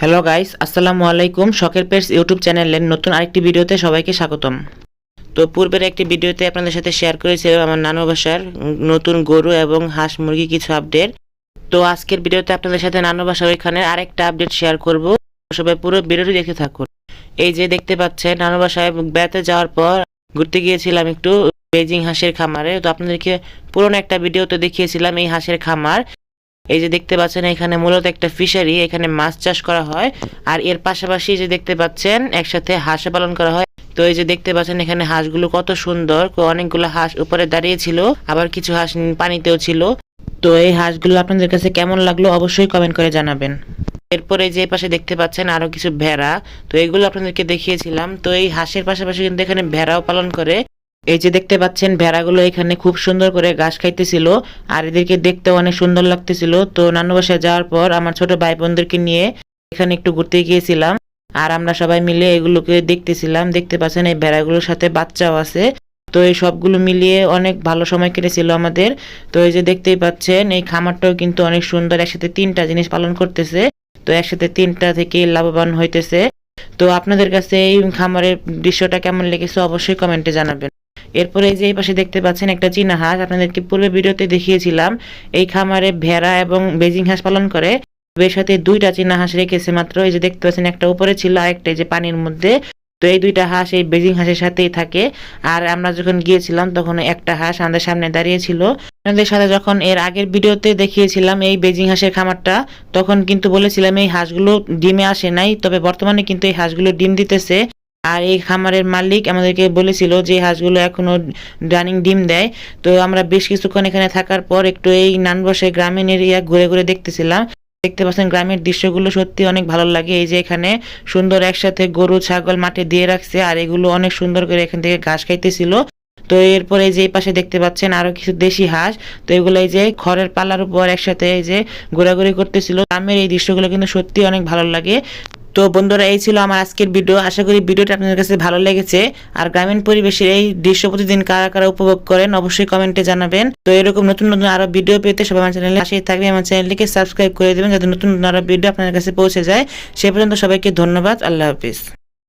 Hello guys আসসালামু আলাইকুম শখের পেটস ইউটিউব চ্যানেলের নতুন আরেকটি ভিডিওতে সবাইকে স্বাগতম। তো পূর্বের একটি ভিডিওতে আপনাদের সাথে শেয়ার করেছিলাম আমার নানু বাসার নতুন গরু এবং হাঁস মুরগি কিছু আপডেট তো আজকের ভিডিওতে আপনাদের সাথে নানু বাসার ওইখানে আরেকটা আপডেট শেয়ার করব। সবাই পুরো ভিডিওটি দেখতে থাকুন। এই যে দেখতে পাচ্ছেন, নানু বাসায় বেড়াতে যাওয়ার পর ঘুরতে গিয়েছিলাম একটু বেজিং হাঁসের খামারে। তো আপনাদেরকে পুরোনো একটা ভিডিওতে দেখিয়েছিলাম এই হাঁসের খামার। এই যে দেখতে পাচ্ছেন, এখানে মূলত একটা ফিশারি এখানে মাছ চাষ করা হয়। আর এর পাশাপাশি যে দেখতে পাচ্ছেন, একসাথে হাঁস পালন করা হয়। তো এই যে দেখতে পাচ্ছেন, এখানে হাঁসগুলো কত সুন্দর। অনেকগুলো হাঁস উপরে দাঁড়িয়ে ছিল, আবার কিছু হাঁস পানিতেও ছিল। তো এই হাঁসগুলো আপনাদের কাছে কেমন লাগল অবশ্যই কমেন্ট করে জানাবেন। এরপরে যে পাশে দেখতে পাচ্ছেন, আরও কিছু ভেড়া। তো এগুলো আপনাদেরকে দেখিয়েছিলাম। তো এই হাঁসের পাশাপাশি কিন্তু এখানে ভেড়াও পালন করে। এই যে দেখতে পাচ্ছেন, ভেড়াগুলো এখানে খুব সুন্দর করে ঘাস খাইতেছিল, আর এদেরকে দেখতে অনেক সুন্দর লাগতেছিল। তো নানু বাসায় যাওয়ার পর আমার ছোট ভাই বোনদেরকে নিয়ে এখানে একটু ঘুরতে গিয়েছিলাম, আর আমরা সবাই মিলে এগুলোকে দেখতেছিলাম। দেখতে পাচ্ছেন, এই ভেড়াগুলোর সাথে বাচ্চাও আছে। তো এই সবগুলো মিলিয়ে অনেক ভালো সময় কেটেছিল আমাদের। তো এই যে দেখতেই পাচ্ছেন, এই খামারটাও কিন্তু অনেক সুন্দর, একসাথে তিনটা জিনিস পালন করতেছে। তো একসাথে তিনটা থেকে লাভবান হইতেছে। তো আপনাদের কাছে এই খামারের দৃশ্যটা কেমন লেগেছে, অবশ্যই কমেন্টে জানাবেন। এরপরে যে এই পাশে দেখতে পাচ্ছেন একটা চীনা হাঁস, আপনাদেরকে পূর্বে ভিডিওতে দেখিয়েছিলাম। এই খামারে ভেড়া এবং বেজিং হাঁস পালন করে। এর সাথে দুইটা চীনা হাঁস রেখেছে মাত্র। এই যে দেখতে পাচ্ছেন একটা উপরে ছিল আরেকটা যে পানির মধ্যে। তো এই দুইটা হাঁস এই বেজিং হাঁসের সাথেই থাকে। আর আমরা যখন গিয়েছিলাম, তখন একটা হাঁস আমাদের সামনে দাঁড়িয়ে ছিল। আপনাদের সাথে যখন এর আগের ভিডিওতে দেখিয়েছিলাম এই বেজিং হাঁসের খামারটা, তখন কিন্তু বলেছিলাম এই হাঁসগুলো ডিমে আসে নাই। তবে বর্তমানে কিন্তু এই হাঁসগুলো ডিম দিতেছে। আর এই খামারের মালিক আমাদেরকে বলেছিল যে হাঁসগুলো এখনও রানিং ডিম দেয়। তো আমরা বেশ কিছুক্ষণ এখানে থাকার পর একটু এই নানবসে গ্রামীণ এরিয়া ঘুরে ঘুরে দেখতেছিলাম। দেখতে পাচ্ছেন গ্রামের দৃশ্যগুলো সত্যি অনেক ভালো লাগে। এই যে এখানে সুন্দর একসাথে গরু, ছাগল মাঠে দিয়ে রাখছে আর এগুলো অনেক সুন্দর করে এখান থেকে ঘাস খাইতেছিল। তো এরপরে যে পাশে দেখতে পাচ্ছেন আরও কিছু দেশি হাঁস। তো এগুলো এই যে খড়ের পালার উপর একসাথে এই যে ঘোরাঘুরি করতেছিল। গ্রামের এই দৃশ্যগুলো কিন্তু সত্যি অনেক ভালো লাগে। তো বন্ধুরা, এই ছিল আমার আজকের ভিডিও। আশা করি ভিডিওটা আপনাদের কাছে ভালো লেগেছে। আর গ্রামীণ পরিবেশের এই দৃশ্য প্রতিদিন কারা কারা উপভোগ করেন, অবশ্যই কমেন্টে জানাবেন। তো এরকম নতুন নতুন আরও ভিডিও পেতে সবাই আমার চ্যানেলে আসেই থাকবে। আমার চ্যানেলটিকে সাবস্ক্রাইব করে দেবেন, যাতে নতুন নতুন আরও ভিডিও আপনাদের কাছে পৌঁছে যায়। সে পর্যন্ত সবাইকে ধন্যবাদ। আল্লাহ হাফিজ।